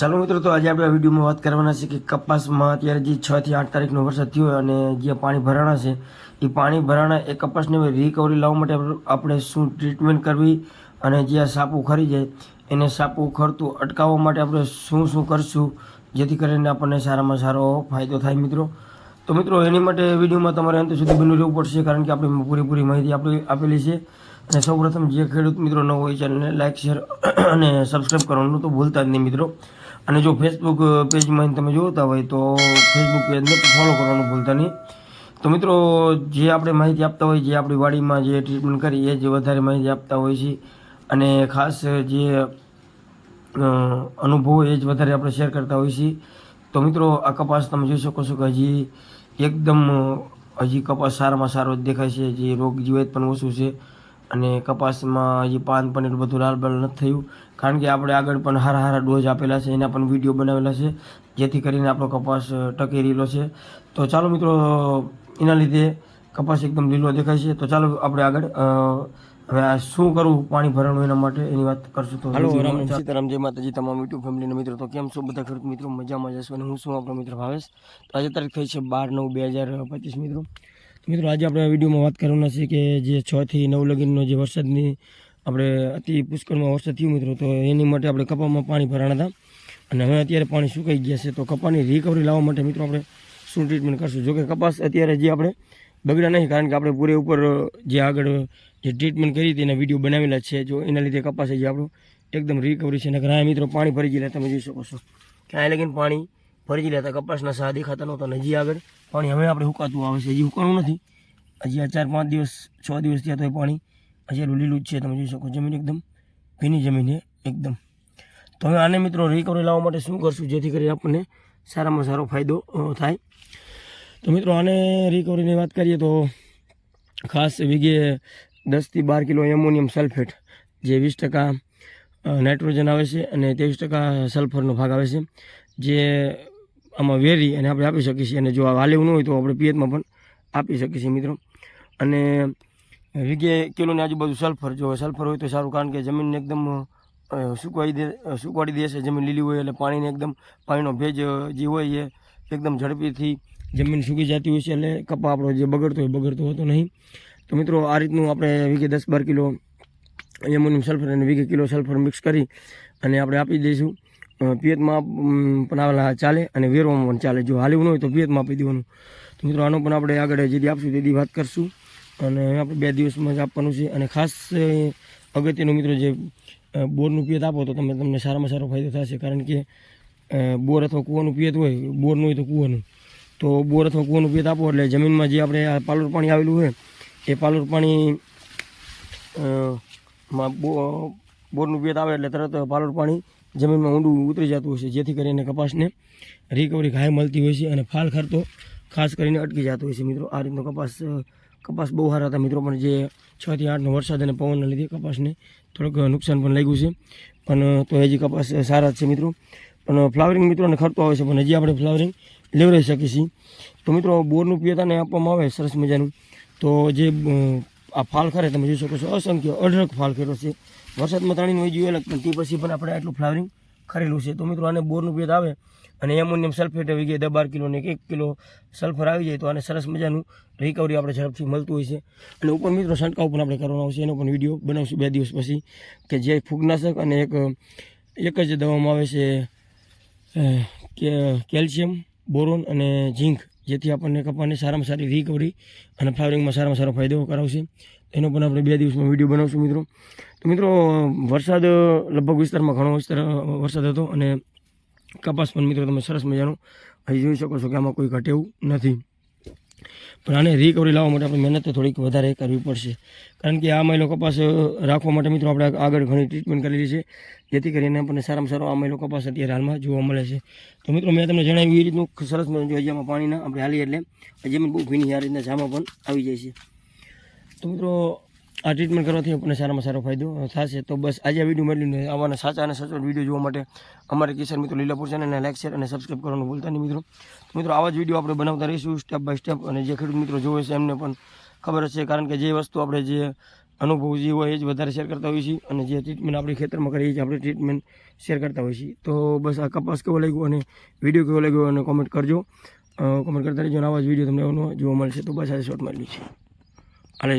ચાલો મિત્રો, તો આજે આપણે વિડીયોમાં વાત કરવાના છે કે કપાસમાં અત્યારે જે છ થી આઠ તારીખનો વરસાદ થયો અને જે પાણી ભરાણા છે, એ પાણી ભરાણા એ કપાસને રિકવરી લાવવા માટે આપણે- શું ટ્રીટમેન્ટ કરવી અને જે આ સાપું ખરી જાય, એને સાપુ ખરતું અટકાવવા માટે આપણે શું શું કરશું, જેથી કરીને આપણને સારામાં સારો ફાયદો થાય મિત્રો. તો મિત્રો, એની માટે વિડીયોમાં તમારે અંત સુધી બની રહેવું પડશે, કારણ કે આપણે પૂરેપૂરી માહિતી આપણી આપેલી છે. અને સૌપ્રથમ જે ખેડૂત મિત્રો ન હોય ચેનલને લાઇક શેર અને સબસ્ક્રાઈબ કરવાનું તો ભૂલતા જ નહીં મિત્રો. અને જો ફેસબુક પેજમાં તમે જોતા હોય તો ફેસબુક પેજને ફોલો કરવાનું ભૂલતા નહીં. તો મિત્રો, જે આપણે માહિતી આપતા હોય, જે આપણી વાડીમાં જે ટ્રીટમેન્ટ કરી એ જ વધારે માહિતી આપતા હોય છે. અને ખાસ જે અનુભવ એ જ વધારે આપણે શેર કરતા હોઈએ છીએ તો મિત્રો, આ કપાસ તમે જોઈ શકો છો કે હજી એકદમ હજી કપાસ સારામાં સારો દેખાય છે. જે રોગ જીવાત પણ ઓછું છે. અને કપાસમાં હજી પાન પણ એટલું બધું લાલ નથી થયું. કારણ કે આપણે આગળ પણ હારા હારા ડોઝ આપેલા છે એના પણ વીડિયો બનાવેલા છે જેથી કરીને આપણો કપાસ ટકી રહેલો છે. તો ચાલો મિત્રો એના લીધે કપાસ એકદમ લીલો દેખાય છે. તો ચાલો આપણે આગળ હવે આ શું કરવું પાણી ભરવાનું એના માટે એની વાત કરશું તો હાલો રામ રામ સીતારામ જય માતાજી તમામ યુટ્યુબ ફેમિલીના મિત્રો. તો કેમ છો બધા? ખેડૂત મિત્રો મજામાં જશો અને હું શું આપણો મિત્ર ભાવેશ? તો આજે તારીખ થઈ છે બાર નવ બે હજાર પચીસ મિત્રો. મિત્રો, આજે આપણે વિડીયોમાં વાત કરવાના છે કે જે છ થી નવ લગીનનો જે વરસાદની આપણે અતિ પુષ્કળમાં વરસાદ થયો મિત્રો, તો એની માટે આપણે કપામાં પાણી ભરાણા હતા. અને હવે અત્યારે પાણી સુકાઈ ગયા છે, તો કપાની રિકવરી લાવવા માટે મિત્રો આપણે શું ટ્રીટમેન્ટ કરશું? જોકે કપાસ અત્યારે જે આપણે બગડ્યા નહીં, કારણ કે આપણે પૂરે ઉપર જે આગળ જે ટ્રીટમેન્ટ કરી હતી એના વીડિયો બનાવેલા છે, જો એના લીધે કપાસ જે આપણું એકદમ રિકવરી છે. અને આ મિત્રો, પાણી ભરી ગયેલા, તમે જોઈ શકો છો. ક્યાંય લગીને પાણી ભરી લેતા કપાસના સા દેખાતા નહોતા હજી આગળ પાણી હવે આપણે હુકાતું આવે છે. હજી હુકાણું નથી. હજી આ ચાર, પાંચ દિવસ, છ દિવસ થયા તો એ પાણી હજી લીલું જ છે, તમે જોઈ શકો જમીન એકદમ ભીની જમીન છે, એકદમ. તો હવે આને મિત્રો રિકવરી લાવવા માટે શું કરશું? જેથી કરી આપણને સારામાં સારો ફાયદો થાય. તો મિત્રો આને રિકવરીની વાત કરીએ તો ખાસ વીઘે દસથી બાર કિલો એમોનિયમ સલ્ફેટ જે વીસ ટકા નાઇટ્રોજન આવે છે અને ત્રેવીસ ટકા સલ્ફરનો ભાગ આવે છે. જે આમાં વેરી અને આપણે આપી શકીએ છીએ. અને જો આ વાલેવું ન હોય તો આપણે પિયતમાં પણ આપી શકીએ છીએ મિત્રો. અને વીઘે કિલોની આજુબાજુ સલ્ફર જો સલ્ફર હોય તો સારું, કારણ કે જમીનને એકદમ સુકવાઈ દે સુકવાડી દેશે જમીન લીલી હોય એટલે પાણીને એકદમ પાણીનો ભેજ જે હોય એ એકદમ ઝડપીથી જમીન સૂકી જતી હોય છે એટલે કપા આપણો જે બગડતો હોય બગડતો હોતો નહીં. તો મિત્રો, આ રીતનું આપણે વીઘે દસ બાર કિલો એમોનિયમ સલ્ફર અને વીઘે કિલો સલ્ફર મિક્સ કરી અને આપણે આપી દઈશું. પિયતમાં પણ આવેલા ચાલે અને વેરવામાં પણ ચાલે. જો હાલ્યું ન હોય તો પિયતમાં આપી દેવાનું. તો મિત્રો, આનો પણ આપણે આગળ જેથી આપશું તેથી વાત કરશું. અને આપણે બે દિવસમાં જ આપવાનું છે. અને ખાસ અગત્યનું મિત્રો જે બોરનું પિયત આપો તો તમે, તમને સારામાં સારો ફાયદો થશે. કારણ કે બોર અથવા કૂવાનું પિયત હોય બોરનું હોય તો કૂવાનું. તો બોર અથવા કૂવાનું પિયત આપો એટલે જમીનમાં જે આપણે આ પાલુર પાણી આવેલું હોય, એ પાલુર પાણી માં બોરનું પિયત આવે એટલે તરત પાલર પાણી જમીનમાં ઊંડું ઉતરી જતું હોય છે જેથી કરીને કપાસને રિકવરી ઘાય મળતી હોય છે અને ફાલ ખરતો ખાસ કરીને અટકી જતો હોય છે. મિત્રો, આ રીતનો કપાસ કપાસ બહુ સારા હતા મિત્રો, પણ જે છ થી આઠનો વરસાદ અને પવનના લીધે કપાસને થોડુંક નુકસાન પણ લાગ્યું છે. પણ તો હજી કપાસ સારા જ છે મિત્રો. પણ ફ્લાવરિંગ મિત્રોને ખર્ચો આવે છે, પણ હજી આપણે ફ્લાવરિંગ લેવડાવી શકીએ છીએ તો મિત્રો, બોરનું પિયતાને આપવામાં આવે, સરસ મજાનું. તો જે આ ફાલ ખરે, તમે જોઈ શકો છો, અસંખ્ય અઢળક ફાલ ખેરો છે. વરસાદમાં તાણીનું હોય જોઈએ પણ તે પછી પણ આપણે આટલું ફ્લાવરિંગ કરેલું છે. તો મિત્રો આને બોરનું ભેદ આવે અને એમોનિયમ સલ્ફેટ વીઘે દસ બાર કિલો ને એક કિલો સલ્ફર આવી જાય તો આને સરસ મજાનું રિકવરી આપણે ઝડપથી મળતું હોય છે. અને ઉપર મિત્રો છંટકાવ પણ આપણે કરવાનો આવશે એનો પણ વીડિયો બનાવશું બે દિવસ પછી કે જે ફૂગનાશક અને એક એક જ દવામાં આવે છે કેલ્શિયમ, બોરોન અને ઝીંક જેથી આપણને કપાને સારામાં સારી રિકવરી અને ફ્લાવરિંગમાં સારામાં સારો ફાયદો કરાવશે. એનો પણ આપણે બે દિવસમાં વીડિયો બનાવશું મિત્રો. તો મિત્રો, વરસાદ લગભગ વિસ્તારમાં ઘણો વિસ્તાર વરસાદ હતો અને કપાસ પણ મિત્રો તમે સરસ મજાનો હજી જોઈ શકો છો કે આમાં કોઈ ઘટે એવું નથી. પણ આને રિકવરી લાવવા માટે આપણે મહેનત થોડીક વધારે કરવી પડશે. કારણ કે આ મહિલો કપાસ રાખવા માટે મિત્રો આપણે આગળ ઘણી ટ્રીટમેન્ટ કરેલી છે. જેથી કરીને આપણને સારામાં સારો આ મહિલો કપાસ અત્યારે હાલમાં જોવા મળે છે. તો મિત્રો, મેં તમને જણાવ્યું એ રીતનું સરસ મજાનું જો પાણીના આપણે હાલી એટલે જમીન બહુ ભીની આ રીતના જામાં પણ આવી જાય છે. તો મિત્રો આ ટ્રીટમેન્ટ કરવાથી આપણને સારામાં સારો ફાયદો થશે. તો બસ આજે આ વીડિયો મળીને આવવાના સાચા અને સચોટ વીડિયો જોવા માટે અમારે કિસાન મિત્રો લીલાપુર ચેનલને લાઈક શેર અને સબસ્ક્રાઈબ કરવાનું ભૂલતા નહીં મિત્રો. મિત્રો, આવા જ વીડિયો આપણે બનાવતા રહીશું સ્ટેપ બાય સ્ટેપ અને જે ખેડૂત મિત્રો જોવે છે એમને પણ ખબર હશે કારણ કે જે વસ્તુ આપણે જે અનુભવ જે હોય એ જ વધારે શેર કરતા હોઈએ છીએ અને જે ટ્રીટમેન્ટ આપણે ખેતરમાં કરીએ છીએ, આપણે ટ્રીટમેન્ટ શેર કરતા હોઈએ છીએ. તો બસ આ કપાસ કેવો લાગ્યો અને વીડિયો કેવો લાગ્યો અને કોમેન્ટ કરજો. કોમેન્ટ કરતા રહેજો અને આવા જ વીડિયો તમને જોવા મળશે. તો બસ આજે શોર્ટ મળ્યું છે અને